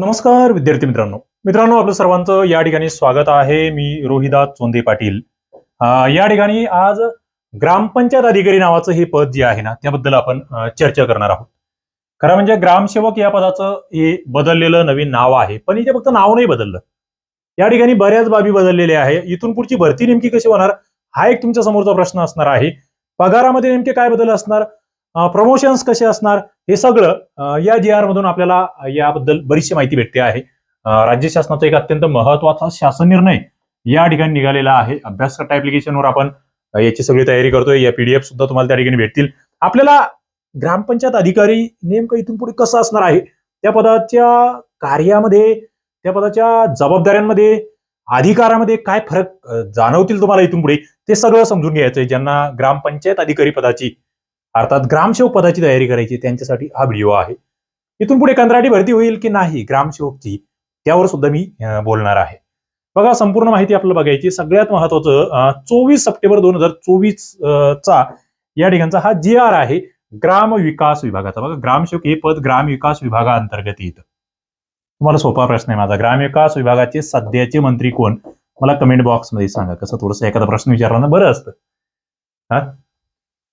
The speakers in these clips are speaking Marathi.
नमस्कार विद्यार्थी मित्रांनो. मित्रांनो आपलं सर्वांचं या ठिकाणी स्वागत आहे. मी रोहिदास चोंदे पाटील. या ठिकाणी आज ग्रामपंचायत अधिकारी नावाचं हे पद जे आहे ना त्याबद्दल आपण चर्चा करणार आहोत. खरं म्हणजे ग्रामसेवक या पदाचं हे बदललेलं नवीन नाव आहे पण इथे फक्त नाव नाही बदललं. या ठिकाणी बऱ्याच बाबी बदललेल्या आहे. इथून पुढची भरती नेमकी कशी होणार हा एक तुमच्या समोरचा प्रश्न असणार आहे. पगारामध्ये नेमके काय बदल असणार प्रमोशन्स कसे असणार हे सगळं या जी आर मधून आपल्याला याबद्दल बरीचशी माहिती भेटते आहे. राज्य शासनाचा एक अत्यंत महत्त्वाचा शासन निर्णय या ठिकाणी निघालेला आहे. अभ्यास ऍप्लिकेशनवर आपण याची सगळी तयारी करतोय. या पीडीएफ सुद्धा तुम्हाला त्या ठिकाणी भेटतील. आपल्याला ग्रामपंचायत अधिकारी नेमकं इथून पुढे कसं असणार आहे? त्या पदाच्या कार्यामध्ये त्या पदाच्या जबाबदाऱ्यांमध्ये अधिकारामध्ये काय फरक जाणवतील तुम्हाला इथून पुढे? ते सगळं समजून घ्यायचंय. ज्यांना ग्रामपंचायत अधिकारी पदाची अर्थात ग्रामसेवक पदाची तयारी करायची त्यांच्यासाठी हा व्हिडिओ आहे. इथून पुढे कंत्राटी भरती होईल की नाही ग्रामसेवकची त्यावर सुद्धा मी बोलणार आहे. बघा संपूर्ण माहिती आपल्याला बघायची सगळ्यात महत्वाचं चोवीस सप्टेंबर दोन हजार चोवीस चा या ठिकाणचा हा जी आर आहे ग्राम विकास विभागाचा. बघा ग्रामसेवक हे पद ग्राम विकास विभागाअंतर्गत येतं. तुम्हाला सोपा प्रश्न आहे माझा. ग्रामविकास विभागाचे सध्याचे मंत्री कोण? मला कमेंट बॉक्समध्ये सांगा. कसं थोडंसं एखादा प्रश्न विचारला ना बरं असतं. हा?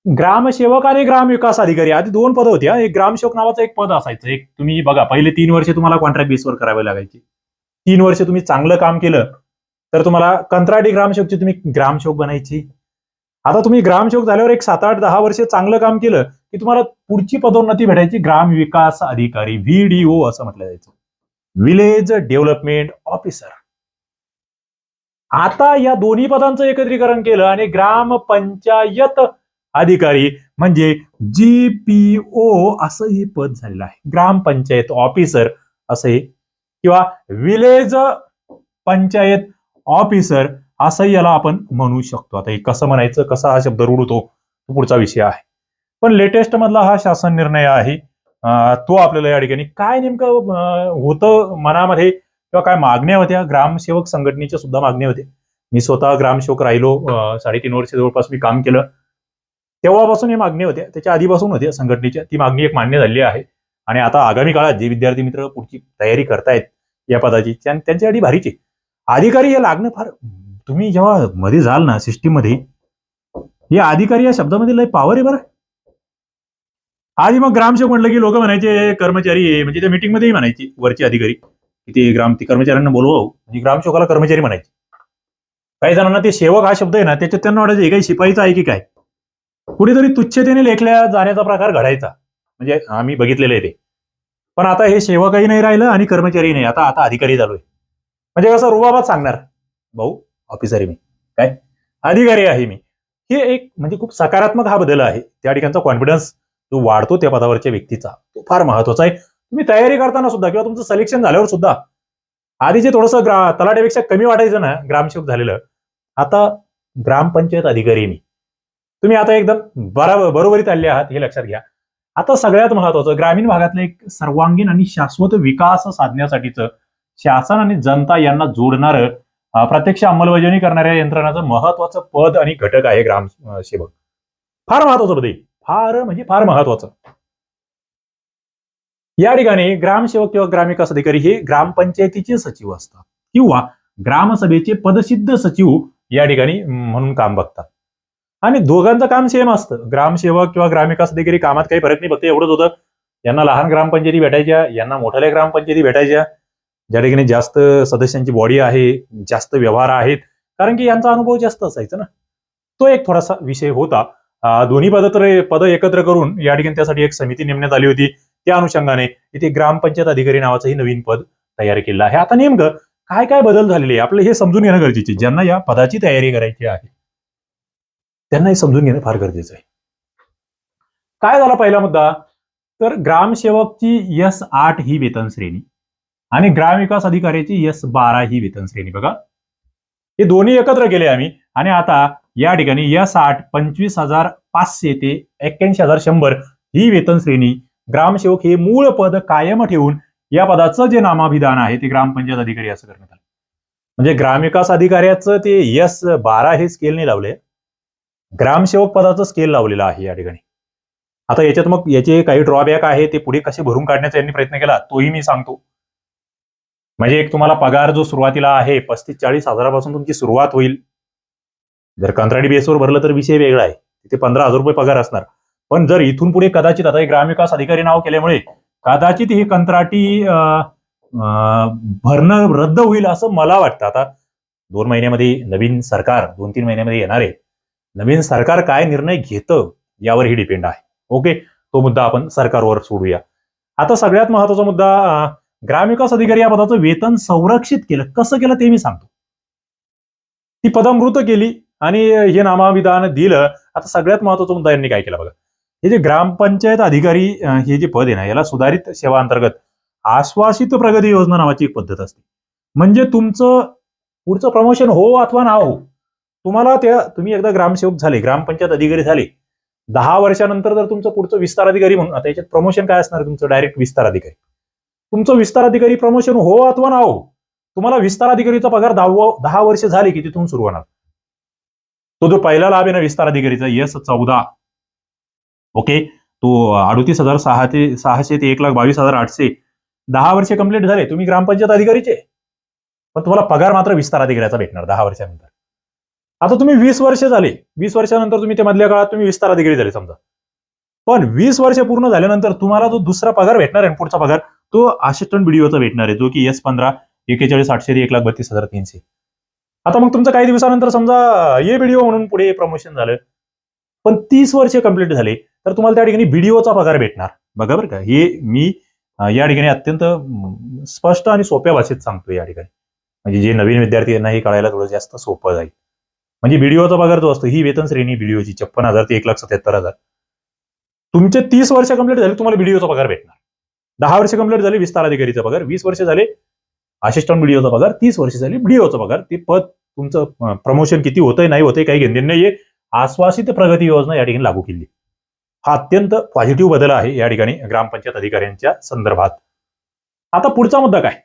ग्रामसेवक आणि ग्राम विकास अधिकारी आधी दोन पद होती हा. एक ग्रामसेवक नावाचं एक पद असायचं. एक तुम्ही बघा पहिले तीन वर्ष तुम्हाला कॉन्ट्रॅक्ट बेसवर करावे लागायची. तीन वर्ष तुम्ही चांगलं काम केलं तर तुम्हाला कंत्राटी ग्रामसेवकची तुम्ही ग्रामसेवक बनायची. आता तुम्ही ग्रामसेवक झाल्यावर एक सात आठ दहा वर्ष चांगलं काम केलं की तुम्हाला पुढची पदोन्नती भेटायची ग्राम विकास अधिकारी व्हीडीओ असं म्हटलं जायचं. विलेज डेव्हलपमेंट ऑफिसर आता या दोन्ही पदांचं एकत्रीकरण केलं आणि ग्रामपंचायत अधिकारी म्हणजे जी पी ओ असं हे पद झालेलं आहे. ग्रामपंचायत ऑफिसर असं हे किंवा विलेज पंचायत ऑफिसर असंही याला आपण म्हणू शकतो. आता हे कसं म्हणायचं कसा हा शब्द रुडतो तो पुढचा विषय आहे. पण लेटेस्ट मधला हा शासन निर्णय आहे तो आपल्याला या ठिकाणी काय नेमकं होतं मनामध्ये किंवा काय मागण्या होत्या? ग्रामसेवक संघटनेच्या सुद्धा मागण्या होत्या. मी स्वतः ग्रामसेवक राहिलो साडेतीन वर्ष जवळपास मी काम केलं. तेव्हापासून हे मागणी होत्या त्याच्या आधीपासून होत्या संघटनेच्या ती मागणी एक मान्य झालेली आहे. आणि आता आगामी काळात जे विद्यार्थी मित्र पुढची तयारी करतायत या पदाची त्यांच्यासाठी भारीची. अधिकारी हे लागणं फार तुम्ही जेव्हा मध्ये जाल ना सिस्टीममध्ये हे अधिकारी या शब्दामध्ये लय पॉवर आहे बरं. आधी मग ग्रामसेवक म्हणलं की लोक म्हणायचे कर्मचारी म्हणजे त्या meeting मध्येही म्हणायची वरचे अधिकारी. की ते ग्राम ते कर्मचाऱ्यांना बोलवा म्हणजे ग्रामसेवकाला कर्मचारी म्हणायचे. काही जणांना ते सेवक हा शब्द आहे ना त्याच्यात त्यांना वाटायचं हे काही शिपाईचा आहे की काय? कुठेतरी तुच्छतेने लेखल्या जाण्याचा प्रकार घडायचा. म्हणजे आम्ही बघितलेलं आहे ते. पण आता हे सेवकही नाही राहिलं आणि कर्मचारी नाही. आता आता अधिकारी झालोय म्हणजे कसं रुबाबात सांगणार? भाऊ ऑफिसर आहे मी. काय? अधिकारी आहे मी. हे एक म्हणजे खूप सकारात्मक हा बदल आहे. त्या ठिकाणचा कॉन्फिडन्स जो वाढतो त्या पदावरच्या व्यक्तीचा तो फार महत्त्वाचा आहे. तुम्ही तयारी करताना सुद्धा किंवा तुमचं सिलेक्शन झाल्यावर सुद्धा आधी जे थोडंसं ग्रा तलाट्यापेक्षा कमी वाटायचं ना ग्रामसेवक झालेलं आता ग्रामपंचायत अधिकारी मी. तुम्ही आता एकदम बराबर बरोबरीत आले आहात हे लक्षात घ्या. आता सगळ्यात महत्वाचं ग्रामीण भागातलं एक सर्वांगीण आणि शाश्वत विकास साधण्यासाठीचं शासन आणि जनता यांना जोडणारं प्रत्यक्ष अंमलबजावणी करणाऱ्या यंत्रणाचं महत्वाचं पद आणि घटक आहे ग्रामसेवक. फार महत्वाचं पद. फार म्हणजे फार महत्वाचं. या ठिकाणी ग्रामसेवक किंवा ग्रामविकास अधिकारी हे ग्रामपंचायतीचे सचिव असतात किंवा ग्रामसभेचे पदसिद्ध सचिव या ठिकाणी म्हणून काम बघतात. आणि दोघांचं काम सेम असतं. ग्रामसेवक किंवा ग्रामविकास अधिकारी कामात काही फरक नाही फक्त एवढंच होतं. यांना लहान ग्रामपंचायती भेटायच्या यांना मोठ्याल्या ग्रामपंचायती भेटायच्या. ज्या ठिकाणी जास्त सदस्यांची बॉडी आहे जास्त व्यवहार आहेत कारण की यांचा अनुभव जास्त असायचा ना. तो एक थोडासा विषय होता. दोन्ही पद तर पद एकत्र करून या ठिकाणी त्यासाठी एक समिती नेमण्यात आली होती. त्या अनुषंगाने इथे ग्रामपंचायत अधिकारी नावाचंही नवीन पद तयार केलं आहे. आता नेमकं काय काय बदल झालेले आपलं हे समजून घेणं गरजेचे ज्यांना या पदाची तयारी करायची आहे. त्यांना हे समजून घेणं फार गरजेचं आहे. काय झाला पहिला मुद्दा? तर ग्रामसेवकची यस आठ ही वेतन श्रेणी आणि ग्रामविकास अधिकाऱ्याची यस बारा ही वेतन श्रेणी. बघा. हे दोन्ही एकत्र केले आम्ही आणि आता या ठिकाणी यस आठ पंचवीस हजार पाचशे ते एक्क्याऐंशी हजार शंभर ही वेतन श्रेणी ग्रामसेवक हे मूळ पद कायम ठेवून या पदाचं जे नामाभिधान आहे ते ग्रामपंचायत अधिकारी असं करण्यात आलं. म्हणजे ग्रामविकास अधिकाऱ्याचं ते यस बारा हे स्केलने लावलंय. लावले ग्रामसेवक पदाचं स्केल लावलेलं आहे या ठिकाणी. आता याच्यात मग याचे काही ड्रॉबॅक आहे ते पुढे कसे भरून काढण्याचा यांनी प्रयत्न केला तोही मी सांगतो. म्हणजे एक तुम्हाला पगार जो सुरुवातीला आहे पस्तीस चाळीस हजारापासून तुमची सुरुवात होईल. जर कंत्राटी बेसवर भरलं तर विषय वेगळा आहे. तिथे पंधरा हजार रुपये पगार असणार. पण जर इथून पुढे कदाचित आता ग्रामविकास अधिकारी नाव केल्यामुळे कदाचित ही कंत्राटी भरणं रद्द होईल असं मला वाटतं. आता दोन महिन्यामध्ये नवीन सरकार दोन तीन महिन्यामध्ये येणार आहे. नवीन सरकार काय निर्णय घेतं यावर ही डिपेंड आहे. ओके तो मुद्दा आपण सरकारवर सोडूया. आता सगळ्यात महत्त्वाचा मुद्दा ग्रामविकास अधिकारी या पदाचं वेतन संरक्षित केलं. कसं केलं ते मी सांगतो. ती पदमृत केली आणि हे नामाविधान दिलं. आता सगळ्यात महत्त्वाचा मुद्दा यांनी काय केला बघा. हे जे ग्रामपंचायत अधिकारी हे जे पद आहे ना याला सुधारित सेवा अंतर्गत आश्वासित प्रगती योजना नावाची एक पद्धत असते. म्हणजे तुमचं पुढचं प्रमोशन हो अथवा ना हो तुम्हाला त्या तुम्ही एकदा ग्रामसेवक झाले ग्रामपंचायत अधिकारी झाले दहा वर्षानंतर जर तुमचं पुढचं विस्तार अधिकारी म्हणून आता याच्यात प्रमोशन काय असणार तुमचं? डायरेक्ट विस्तार अधिकारी. तुमचं विस्तार अधिकारी प्रमोशन हो अथवा ना हो तुम्हाला विस्तार अधिकारीचा पगार दहावा दहा वर्ष झाले की तिथून सुरू होणार. तो जो पहिला लाभ आहे ना विस्तार अधिकारीचा यस चौदा. ओके? तो अडतीस हजार सहा ते सहाशे ते एक लाख बावीस हजार आठशे. दहा वर्ष कंप्लीट झाले तुम्ही ग्रामपंचायत अधिकारीचे. पण तुम्हाला पगार मात्र विस्तार अधिकाऱ्याचा भेटणार दहा वर्षानंतर. आता तुम्ही वीस वर्ष झाले. वीस वर्षानंतर तुम्ही ते मधल्या काळात तुम्ही विस्तार अधिकारी झाले समजा. पण वीस वर्ष पूर्ण झाल्यानंतर तुम्हाला जो दुसरा पगार भेटणार आहे पुढचा पगार तो असिस्टंट बीडीओचा भेटणार आहे. जो की एस पंधरा एकेचाळीस आठशे एक लाख बत्तीस हजार तीनशे. आता मग तुमचं काही दिवसानंतर समजा ए बीडीओ म्हणून पुढे प्रमोशन झालं. पण तीस वर्ष कंप्लीट झाले तर तुम्हाला त्या ठिकाणी बीडीओचा पगार भेटणार. बघा बरं का हे मी या ठिकाणी अत्यंत स्पष्ट आणि सोप्या भाषेत सांगतो या ठिकाणी. म्हणजे जे नवीन विद्यार्थी यांना हे कळायला थोडं जास्त सोपं जाईल. म्हणजे व्हिडिओचा पगार जो असतो ही वेतन श्रेणी व्हिडिओची छप्पन हजार ते एक लाख सत्याहत्तर हजार. तुमचे तीस वर्ष कंप्लीट झाले तुम्हाला व्हिडिओचा पगार भेटणार. दहा वर्ष कंप्लीट झाले विस्तार अधिकारीचा पगार. वीस वर्ष झाले असिस्टंट व्हिडिओचा पगार. तीस वर्ष झाली व्हिडिओचा पगार. ते पद तुमचं प्रमोशन किती होतंय नाही होतंय काही घेणे नाही आश्वासित प्रगती योजना या ठिकाणी लागू केली. हा अत्यंत पॉझिटिव्ह बदल आहे या ठिकाणी ग्रामपंचायत अधिकाऱ्यांच्या संदर्भात. आता पुढचा मुद्दा काय?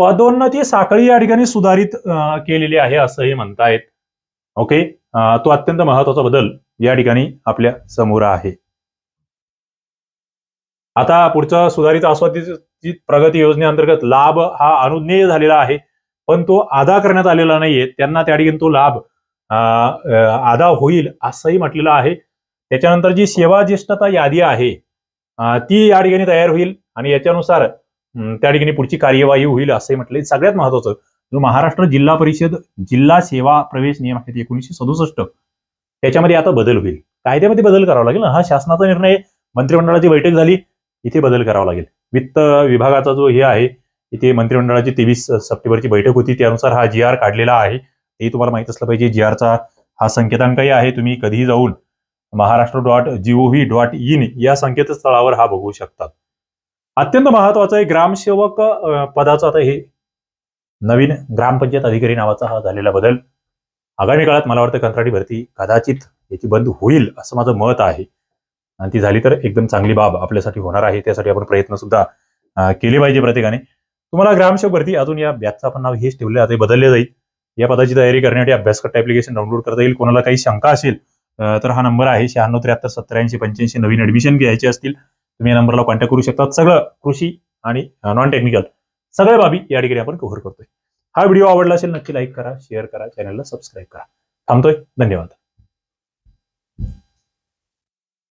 पदोन्नती साखळी या ठिकाणी सुधारित केलेली आहे असंही म्हणतायत. ओके? तो अत्यंत महत्त्वाचा बदल या ठिकाणी आपल्यासमोर आहे. आता पुढचा सुधारित आस्वादित प्रगती योजनेअंतर्गत लाभ हा अनुज्ञेय झालेला आहे पण तो अदा करण्यात आलेला नाहीये. त्यांना त्या ठिकाणी तो लाभ आदा अदा होईल असंही म्हटलेलं आहे. त्याच्यानंतर जी सेवा ज्येष्ठता यादी आहे ती या ठिकाणी तयार होईल आणि याच्यानुसार त्या ठिकाणी पुढची कार्यवाही होईल असंही म्हटलंय सगळ्यात महत्वाचं. जो महाराष्ट्र जिल्हा परिषद जिल्हा सेवा प्रवेश नियम आहेत एकोणीसशे सदुसष्ट. त्याच्यामध्ये आता बदल होईल. कायद्यामध्ये बदल करावा लागेल ना? हा शासनाचा निर्णय मंत्रिमंडळाची बैठक झाली इथे बदल करावा लागेल. वित्त विभागाचा जो हे आहे इथे मंत्रिमंडळाची तेवीस सप्टेंबरची बैठक होती. त्यानुसार हा जी आर काढलेला आहे. हे तुम्हाला माहीत असलं पाहिजे. जी आरचा हा संकेतांकही आहे. तुम्ही कधीही जाऊन Maharashtra dot G O V dot in या संकेतस्थळावर हा बघू शकतात. अत्यंत महत्वाचं आहे. ग्रामसेवक पदाचं आता हे नवीन ग्रामपंचायत अधिकारी नावाचा हा झालेला बदल. आगामी काळात मला वाटतं कंत्राटी भरती कदाचित याची बंद होईल असं माझं मत आहे. आणि ती झाली तर एकदम चांगली बाब आपल्यासाठी होणार आहे. त्यासाठी आपण प्रयत्न सुद्धा केले पाहिजे प्रत्येकाने. तुम्हाला ग्रामसेवक भरती अजून या बॅचचं आपण नाव हेच ठेवले आता बदलले जाईल. या पदाची तयारी करण्यासाठी अभ्यासकट्टा ऍप्लिकेशन डाउनलोड करता येईल. कोणाला काही शंका असेल तर हा नंबर आहे. शहाण्णव त्र्याहत्तर सत्त्याऐंशी पंच्याऐंशी नवीन ऍडमिशन घ्यायचे असतील. तुम्ही या नंबरला कॉन्टॅक्ट करू शकता. सगळं कृषी आणि नॉन टेक्निकल सगळ्या बाबी या ठिकाणी आपण कव्हर करतोय. हा व्हिडिओ आवडला असेल नक्की लाईक करा शेअर करा चॅनलला सबस्क्राईब करा. थांबतोय. धन्यवाद.